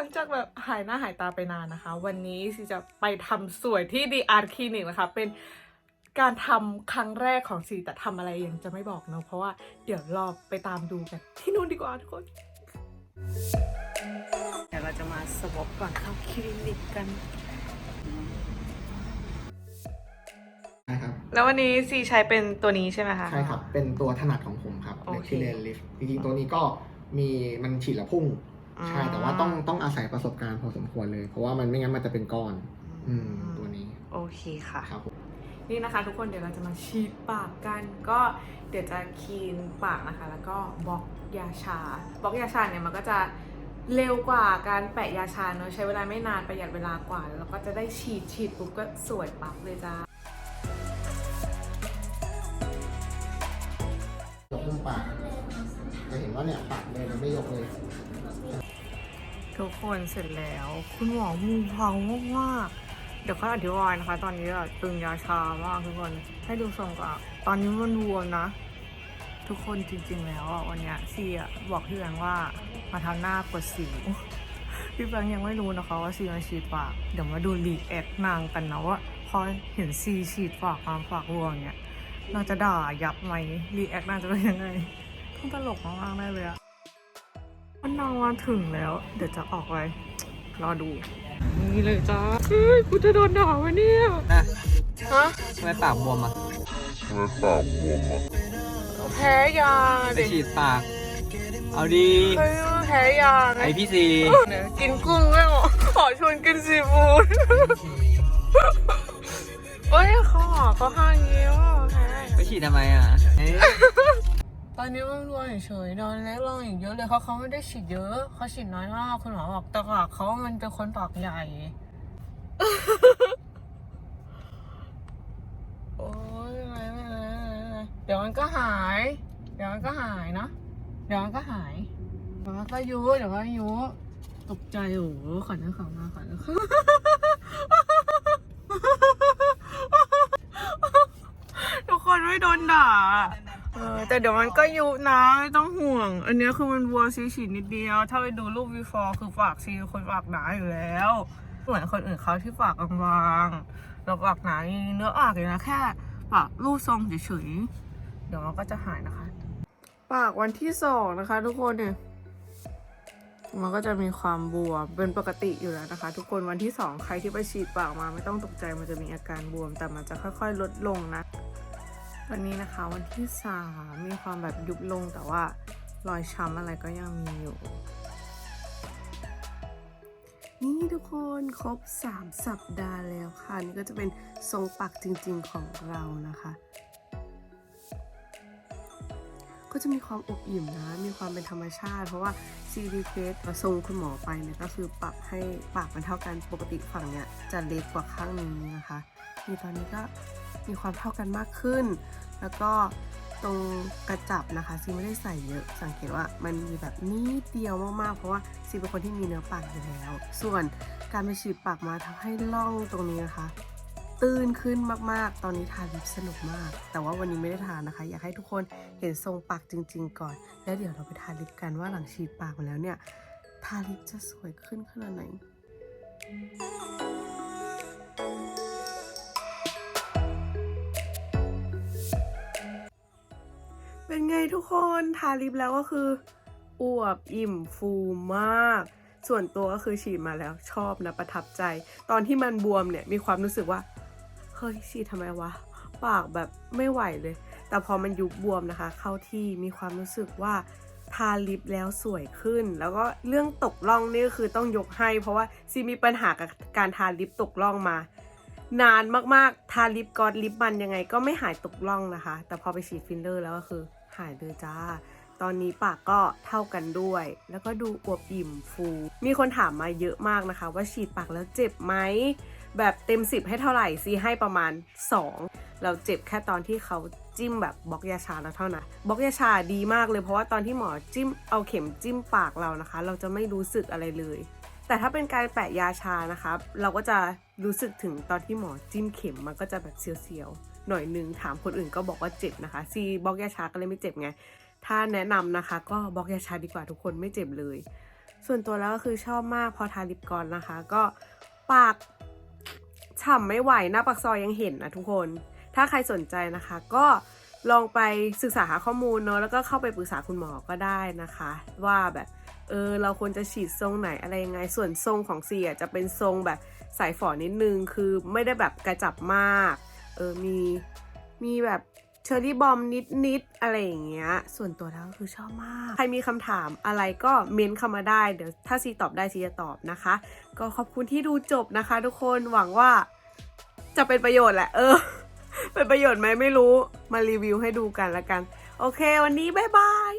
ลังจากแบบหายหน้าหายตาไปนานนะคะ วันนี้ซีจะไปทำสวยที่ดีอาร์คลินิกนะคะ เป็นการทำครั้งแรกของซีแต่ทำอะไรยังจะไม่บอกเนอะเพราะว่าเดี๋ยวรอไปตามดูกัน ที่นู่นดีกว่าทุกคนเดี๋ยวเราจะมาสวอปก่อนเข้าคลินิกกันใช่ครับแล้ววันนี้ซีใช้เป็นตัวนี้ใช่ไหมคะ ใช่ครับ เป็นตัวถนัดของผมครับโอเล็กเคที่เลนลิฟจริงๆตัวนี้ก็มีมันฉีดและพุ่ง ใช่แต่ว่าต้องต้องอาศัยประสบการณ์พอสมควรเลย เพราะว่ามันไม่งั้นมันจะเป็นก้อน อืมตัวนี้ โอเคค่ะครับผมนี่นะคะทุกคนเดี๋ยวเราจะมาฉีดปากกัน ก็เดี๋ยวจะคลีนปากนะคะ แล้วก็บล็อกยาชาบล็อกยาชาเนี่ยมันก็จะเร็วกว่าการแปะยาชาเนอะใช้เวลาไม่นานประหยัดเวลากว่า แล้วก็จะได้ฉีดฉีดปุ๊บก็สวยปั๊บเลยจ้ายกขึ้นปาก จะเห็นว่าเนี่ยปากเลยมันไม่ยกเลยทุกคนเสร็จแล้ว คุณหมอมือเบามากๆเดี๋ยวค่อยอธิบายนะคะ ตอนนี้แบบตึงยาชามากทุกคนให้ดูทรงก่อนตอนนี้มันบวมนะ ทุกคนจริง ๆ แล้ววันนี้ซีอะบอกพี่แบงว่ามาทำหน้ากดสีพี่แบงยังไม่รู้นะคะว่าซีมาฉีดปากเดี๋ยวมาดูรีแอคนางกันนะว่าพอเห็นซีฉีดปากมามปากบวมเนี่ยเราจะด่ายับไหมรีแอคนางจะเป็นยังไง ต้องตลกมากๆแน่เลยอะมันนางมาถึงแล้ว เดี๋ยวจะออกไปรอดู นี่เลยจ้าเฮ้ยกูจะโดนด่าวะเนี่ยนะฮะทำไมปากบวมอะแพ้ยาไปเด็กฉีดปาก เอาดี เฮ้ยแพ้ยาไงไอพี่ซีเนี่ยกินกุ้งไม่หรอขอชวนกินซีฟู้ดเอ้ยเขาหอเขาห้างเงี้ยวแพ้ ไปฉีดทำไมอะเอ๊ะ ตอนนี้มันรวยเฉยๆนอนเล็กลงอีกเยอะเลยเขาเขาไม่ได้ฉีดเยอะเขาฉีดน้อยมากคุณหมอบอกแต่ปากเขามันเป็นคนปากใหญ่ โอ้ยไม่เป็นไรไม่เป็นไรไม่เป็นไรเดี๋ยวมันก็หาย เดี๋ยวมันก็หายนะ เดี๋ยวมันก็หายเดี๋ยวมันก็ยุเดี๋ยวมันก็ยุตกใจโอ้โหขอนนึกขำมาขอนนึกขำทุกคนไม่โดนด่า ออแต่เดี๋ยวมันก็ยุนะไม่ต้องห่วง อันนี้คือมันบัวซีฉีดนิดเดียว ถ้าไปดูรูป before คือปากซีคนปากหนาอยู่แล้ว เหมือนคนอื่นเขาที่ปากบางๆเราปากหนาเนื้อออกเลยนะแค่ปากรูปทรงเฉยๆเดี๋ยวมันก็จะหายนะคะ ปากวันที่สองนะคะ ทุกคนเนี่ยมันก็จะมีความบวมเป็นปกติอยู่แล้วนะคะ ทุกคนวันที่สองใครที่ไปฉีดปากมาไม่ต้องตกใจมันจะมีอาการบวม แต่มันจะค่อยๆ ลดลงนะ วันนี้นะคะวันที่สามมีความแบบยุบลงแต่ว่ารอยช้ำอะไรก็ยังมีอยู่ นี่ทุกคนครบ 3 สัปดาห์แล้วค่ะ นี่ก็จะเป็นทรงปักจริงๆของเรานะคะ ก็จะมีความอบอิ่มนะ มีความเป็นธรรมชาติ เพราะว่า CD c a s ทรงคุณหมอไปเนี่ยก็คือปรับให้ปากมันเท่ากันปกติฝั่งเนี่ยจะเล็กกว่าข้างนี้นะคะนี่ตอนนี้ก็ มีความเท่ากันมากขึ้น แล้วก็ตรงกระจับนะคะซีไม่ได้ใส่เยอะ สังเกตว่ามันมีแบบนิดเดียวมากๆ เพราะว่าซีเป็นคนที่มีเนื้อปากอยู่แล้ว ส่วนการไปฉีดปากมาทำให้ร่องตรงนี้นะคะ ตื้นขึ้นมากๆ ตอนนี้ทาลิปสนุกมาก แต่ว่าวันนี้ไม่ได้ทานะคะ อยากให้ทุกคนเห็นทรงปากจริง ๆ ก่อน แล้วเดี๋ยวเราไปทาลิปกันว่าหลังฉีดปากมาแล้วเนี่ยทาลิปจะสวยขึ้นขนาดไหน เป็นไงทุกคนทาลิปแล้วก็คืออวบอิ่มฟูมาก ส่วนตัวก็คือฉีดมาแล้วชอบนะประทับใจ ตอนที่มันบวมเนี่ยมีความรู้สึกว่าเฮ้ยฉีดทำไมวะปากแบบไม่ไหวเลย แต่พอมันยุบบวมนะคะ เข้าที่มีความรู้สึกว่าทาลิปแล้วสวยขึ้น แล้วก็เรื่องตกล่องนี่คือต้องยกให้ เพราะว่าซีมีปัญหากับการทาลิปตกล่องมา นานมากๆ ทาลิปกอดลิปมันยังไงก็ไม่หายตกล่องนะคะ แต่พอไปฉีดฟิลเลอร์แล้วก็คือ หายเลยจ้า ตอนนี้ปากก็เท่ากันด้วย แล้วก็ดูอวบอิ่มฟู มีคนถามมาเยอะมากนะคะ ว่าฉีดปากแล้วเจ็บไหม แบบเต็ม 10 ให้เท่าไหร่ซีให้ประมาณ 2 เราเจ็บแค่ตอนที่เขาจิ้มแบบบล็อกยาชาแล้วเท่านั้นบล็อกยาชาดีมากเลยเพราะว่าตอนที่หมอจิ้มเอาเข็มจิ้มปากเรานะคะ เราจะไม่รู้สึกอะไรเลย แต่ถ้าเป็นการแปะยาชานะคะเราก็จะรู้สึกถึงตอนที่หมอจิ้มเข็มมันก็จะแบบเสียวๆ หน่อยนึงถามคนอื่นก็บอกว่าเจ็บนะคะซีบล็อกยาชาก็เลยไม่เจ็บไง ถ้าแนะนำนะคะ ก็บล็อกยาชาดีกว่าทุกคนไม่เจ็บเลย ส่วนตัวแล้วก็คือชอบมากพอทาลิปก่อนนะคะ ก็ปากฉ่ำไม่ไหวหน้าปากซอยยังเห็นนะทุกคน ถ้าใครสนใจนะคะ ก็ลองไปศึกษาหาข้อมูลเนาะแล้วก็เข้าไปปรึกษาคุณหมอก็ได้นะคะ ว่าแบบเออเราควรจะฉีดทรงไหนอะไรยังไง ส่วนทรงของซีอะจะเป็นทรงแบบสายฝอนิดนึงคือไม่ได้แบบกระจับมาก เออมีมีแบบเชอร์รี่บอมนิดๆอะไรอย่างเงี้ย ส่วนตัวแล้วคือชอบมาก ใครมีคำถามอะไรก็เม้นเข้ามาได้ เดี๋ยวถ้าซีตอบได้ซีจะตอบนะคะ ก็ขอบคุณที่ดูจบนะคะ ทุกคนหวังว่าจะเป็นประโยชน์แหละ เออ เป็นประโยชน์ไหมไม่รู้มารีวิวให้ดูกันละกัน โอเค วันนี้บ๊ายบาย